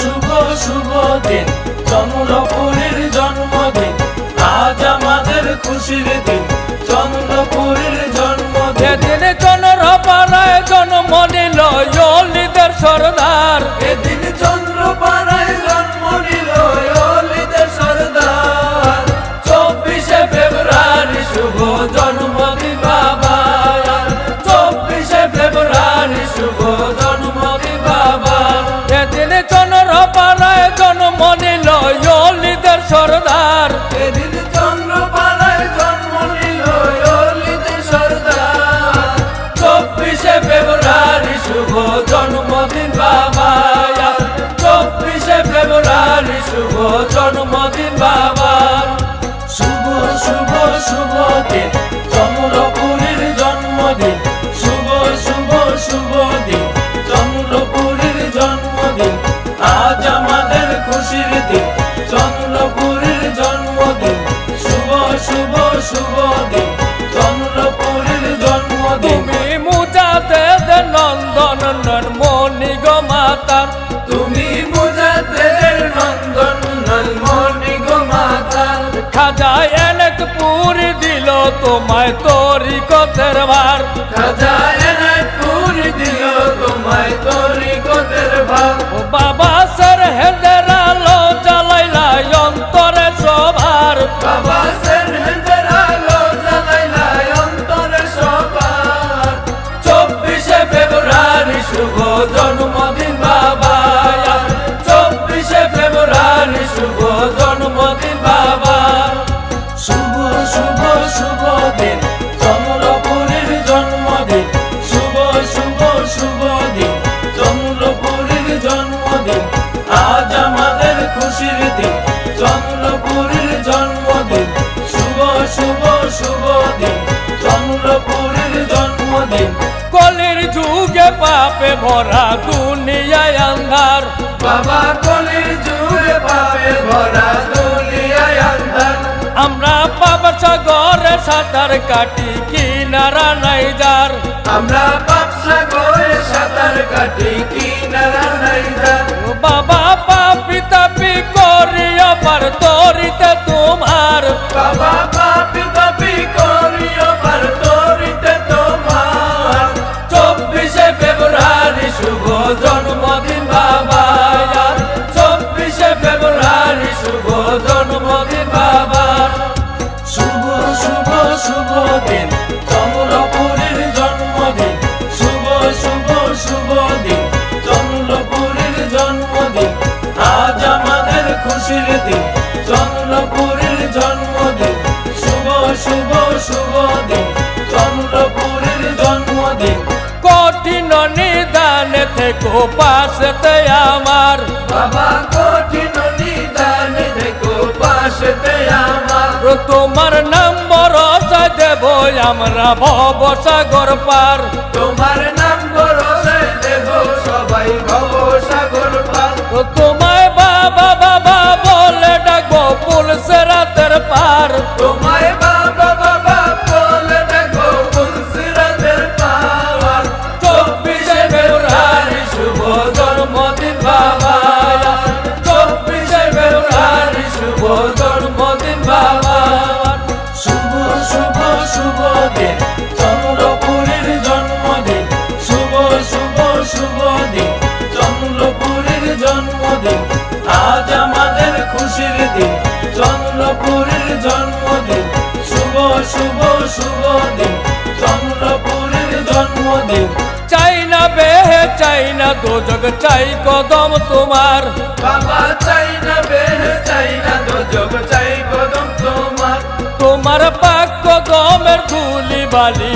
শুভ শুভ দিন। চন্দ্রপুরীর জন্মদিন আজ আমাদের খুশির দিন। চন্দ্রপুরীর জন্মদিন। শুভ শুভ শুভ দিন। চন্দ্রপুরীর জন্মদিন। আজ আমাদের খুশির দিন। চন্দ্রপুরীর জন্মদিন। শুভ শুভ শুভ দিন। চন্দ্রপুরীর জন্মদিন। তুমি মুজাতে নন্দন মনি গো মাতার তুমি মুজাদ্দের নন্দন নলমণি গো মাতা। খাজা এনেক পুরি দিল তোমায় তোরি તરવાર. ખજાન জন্মদিন আজ আমাদের খুশির দিন চন্দ্রপুরীর জন্মদিন শুভ শুভ শুভ দিন চন্দ্রপুরীর জন্মদিন। কলির যুগে পাপে ভরা দুনিয়ায় আন্ধার। বাবা কলির যুগে পাবে ভরা দুনিয়ায় আন্ধার। আমরা পাপ সাগরে সাঁতার কাটি কিনারা নাই যার। আমরা পাপসা করে সাঁতার কাটি কিনারা আবার তরিতে পাশেতে আমার বাবা কঠিন নিদান দেখো পাশেতে আমার তোমার নম্বর দেব আমরা ভব সাগর পার তোমার জন্মদিন বাবা। শুভ শুভ শুভ দিন। চন্দ্রপুরীর জন্মদিন। শুভ শুভ শুভ দিন। চন্দ্রপুরীর জন্মদিন। আজ আমাদের খুশির দিন। চন্দ্রপুরীর জন্মদিন। শুভ শুভ শুভ দিন। চন্দ্রপুরীর জন্মদিন। চাই না বেহে চাই না দোজগ চাই কদম তোমার বাবা চাই না বেহ চাই না দোজগ চাই কদম তোমার তোমার পাক কদমের ধুলি বালি